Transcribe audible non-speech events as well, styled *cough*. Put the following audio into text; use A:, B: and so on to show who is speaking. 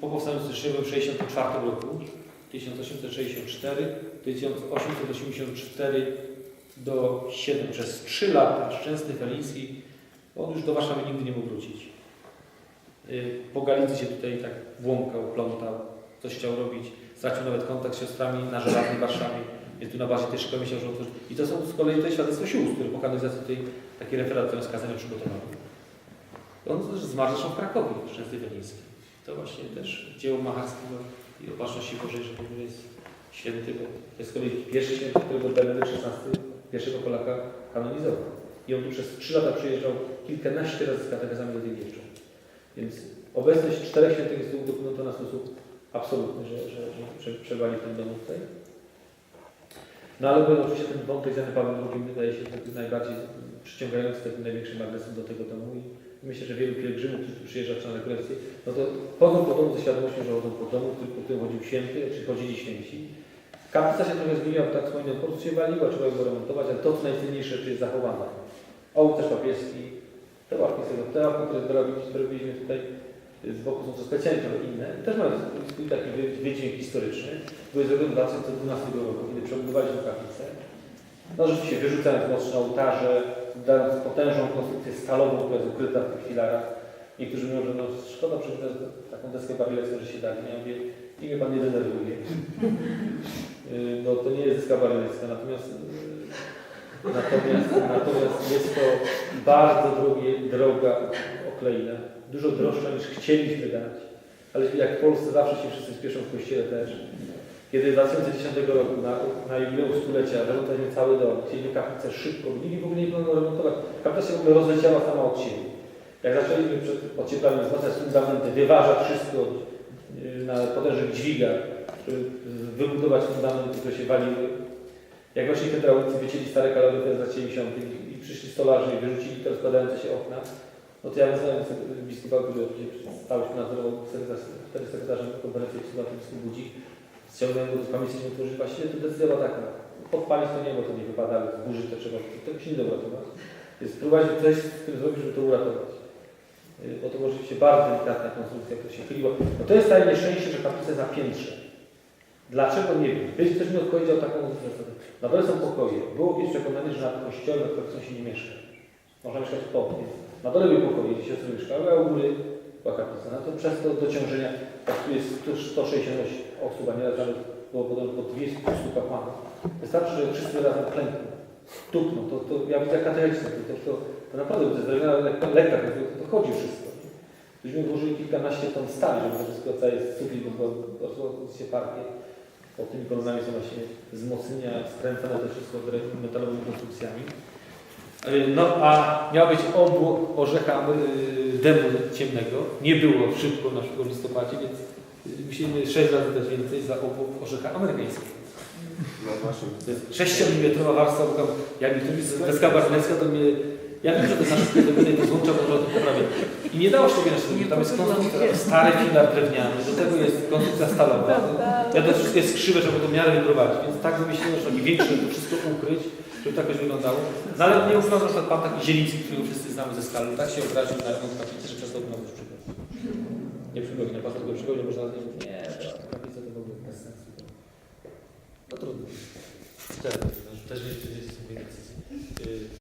A: po powstaniu styczniowym w 1964 roku, 1864, 1884 do 7 przez 3 lata Szczęsny Feliński, on już do Warszawy nigdy nie mógł wrócić. Y, Po Galicji się tutaj tak błąkał, plątał, coś chciał robić, stracił nawet kontakt z siostrami na żelaznej Warszawie, więc tu na bazie tej szkoły myślał, że otworzy. I to są z kolei tutaj świadectwo sióstr, które po kanonizacji tutaj taki referat tego skazania przygotowały. On zmarł zresztą w Krakowie, Szczęsny Feliński. To właśnie też dzieło Macharskiego i opatrzności Bożej, że ogóle jest święty, bo to jest pierwszy święty, którego Benedykt XVI pierwszego Polaka kanonizował. I on tu przez trzy lata przyjeżdżał kilkanaście razy z katechezami wieczory. Więc obecność czterech świętych jest tu udokumentowana w sposób absolutny, że, że, że prze- przebywali w tym domu tutaj. No ale bo oczywiście ten wątek z Janem Pawłem II wydaje się najbardziej przyciągający, takim największym magnesem do tego domu i myślę, że wielu pielgrzymów, którzy tu przyjeżdża na rekolekcje, no to chodzą po domu ze świadomością, że chodzą po domu, którym- po którym chodził święty, czy chodzili święci. Kaplica się trochę zmieniła, tak wspominałem, po się waliła, trzeba ją remontować, ale to, co najcenniejsze, czy jest zachowane. Ołtarz papieski, te ławki ławki, które zrobiliśmy, tutaj z boku są to specjalnie inne. Też mają swój taki wy- wydźwięk historyczny. Były zrobione w 2012 roku, kiedy przebudowaliśmy kaplicę. No rzeczywiście wyrzucając mocno ołtarze, dając potężną konstrukcję stalową, która jest ukryta w tych filarach. Niektórzy mówią, że no szkoda przywrócić taką deskę babilecką, że się da. Ja mówię, i mnie Pan nie denerwuje. *laughs* No to nie jest deska babilecka, natomiast yy, Natomiast, natomiast jest to bardzo drogie, droga okleina, dużo droższa niż chcieliśmy dać. Ale jak w Polsce zawsze się wszyscy spieszą w kościele też. Kiedy w 2010 roku na, na jubileusz stulecia remontowaliśmy cały dom, chcieliśmy kaplicę szybko, nikt w ogóle nie planowano remontować. Kaplica się w ogóle rozleciała sama od siebie. Jak zaczęliśmy przed ocieplaniem wzmacniać fundamenty, wyważać wszystko yy, na potężnych dźwigach, żeby wybudować fundamenty, które się waliły, jak właśnie hydraulicy wycięli stare kaloryfer z lat 70. i przyszli stolarze i wyrzucili te rozkładające się okna, no to ja wezwałem biskupa, który stał się sekretarz, wtedy sekretarzem konferencji episkopatu biskup Budzik, ściągnąłem go że powiedział, że właściwie to decyzja była taka, podpalić to nie, bo to nie wypada, ale zburzyć to trzeba, tego się nie da uratować. Więc spróbować coś z tym zrobić, żeby to uratować. Yy, Bo to oczywiście bardzo delikatna konstrukcja, która się chyliła. No to jest takie nieszczęście, że kaplica jest na piętrze. Dlaczego nie wiem? Byś ktoś mi odpowiedział taką zasadę. Na dole są pokoje. Było kiedyś przekonanie, że nad kościołem na którym się nie mieszka. Można mieszkać nim. Na dole były pokoje, gdzie siostry mieszkały, a u góry No to przez to dociążenia, jak tu jest tu 168 osób, a nieraz nawet było podobno po 200 kapłanów. Wystarczy, że wszyscy razem klękną, tukną. To, to ja widzę katechecice, to, to, to, naprawdę to jest lekka, lekka to, to chodzi wszystko. Myśmy włożyli kilkanaście ton stali, żeby to wszystko całe sufit, bo się parkie. Pod tymi kolonami są właśnie wzmocnienia, skręcane to wszystko metalowymi konstrukcjami. No a miał być obłok orzecha yy, dębu ciemnego. Nie było szybko na przykład w listopadzie, więc musimy 6 razy dać więcej za obłok orzecha amerykańskiego.
B: No właśnie.
A: To jest 6 mm warstwa, bo tam, jak mi tu jest deska barnecka, to mnie... Ja wiem, że to nasze pedagoginy to złącza, może to poprawię. I nie dało się tego inaczej. Tam jest konstrukcja, stary filar drewniany, do tego jest konstrukcja stalowa. Ja to wszystko jest krzywe, żeby to miarę wyprowadzić, więc tak wymyśliłem, że taki większy, to wszystko ukryć, żeby tak jakoś wyglądało. No ale nie ukrał na przykład pan taki Zieliński, którego wszyscy znamy ze skalu, tak się obraził na remont kaplicy, że przestał nam już przygodzić. Nie przygodzi, na pastor go przygodzi, można nie